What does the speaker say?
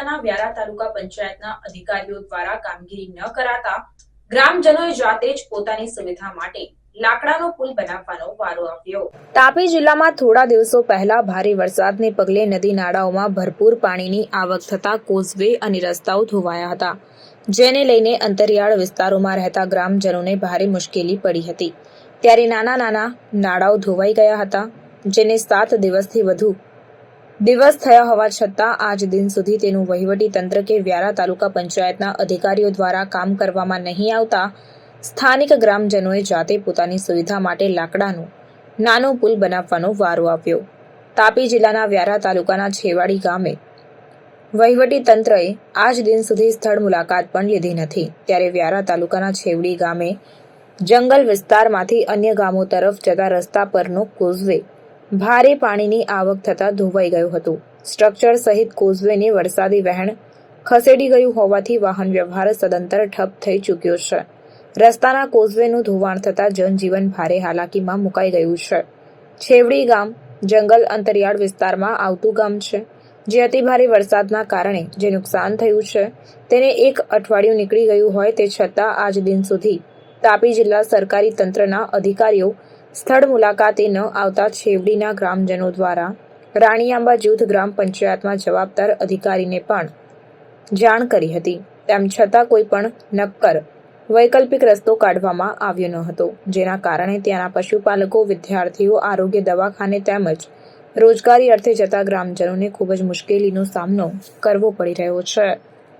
જિલ્લાના વ્યારા તાલુકા પંચાયતના અધિકારીઓ દ્વારા કામગીરી ન કરાતા ગ્રામજનોએ જાતે જ પોતાની સુવિધા માટે તાપી જિલ્લામાં થોડા દિવસો પહેલા ભારે વરસાદને પગલે નદી નાળાઓમાં ભરપૂર પાણીની આવક થતા કોઝવે અને રસ્તાઓ ધોવાયા હતા, જેને લઈને અંતરિયાળ વિસ્તારોમાં રહેતા ગ્રામજનોને ભારે મુશ્કેલી પડી હતી. ત્યારે નાના નાના નાળાઓ ધોવાઈ ગયા હતા, જેને સાત દિવસથી વધુ દિવસ થયા હોવા છતાં આજ દિન સુધી તેનું વહીવટી તંત્ર કે વ્યારા તાલુકા પંચાયતના અધિકારીઓ દ્વારા કામ કરવામાં નહીં આવતા સ્થાનિક ગ્રામજનોએ જાતે પોતાની સુવિધા માટે લાકડાનું નાનો પુલ બનાવવાનો વારો આપ્યો તાપી જિલ્લાના વ્યારા તાલુકાના છેવાડી ગામે વહીવટી તંત્રએ આજ દિન સુધી સ્થળ મુલાકાત પણ લીધી નથી. ત્યારે વ્યારા તાલુકાના છેવડી ગામે જંગલ વિસ્તારમાંથી અન્ય ગામો તરફ જતા રસ્તા પરનો કોઝવે ભારે પાણીની આવક થતાં ધોવાઈ ગયું હતું. સ્ટ્રક્ચર સહિત કોઝવેને વરસાદી વહેણ ખસેડી ગયું હોવાથી વાહન વ્યવહાર સદંતર ઠપ થઈ ચૂક્યો છે. રસ્તાના કોઝવેનું ધોવાણ થતાં જનજીવન ભારે હાલાકીમાં મુકાઈ ગયું છે. છેવડી ગામ, જંગલ અંતરિયાળ વિસ્તારમાં આવતું ગામ છે. જે અતિભારે વરસાદના કારણે જે નુકસાન થયું છે, તેને એક અઠવાડિયું નીકળી ગયું હોય તે છતાં આજ દિન સુધી તાપી જિલ્લા સરકારી તંત્રના અધિકારીઓ સ્થળ મુલાકાતે ન આવતા છેવડીના ગ્રામજનો દ્વારા રાણીઆંબા જૂથ ગ્રામ પંચાયતમાં જવાબદાર અધિકારીને પણ જાણ કરી હતી. તેમ છતાં કોઈ પણ નક્કર વૈકલ્પિક રસ્તો કાઢવામાં આવ્યો ન હતો, જેના કારણે ત્યાંના પશુપાલકો, વિદ્યાર્થીઓ, આરોગ્ય દવાખાને તેમજ રોજગારી અર્થે જતા ગ્રામજનોને ખૂબ જ મુશ્કેલીનો સામનો કરવો પડી રહ્યો છે.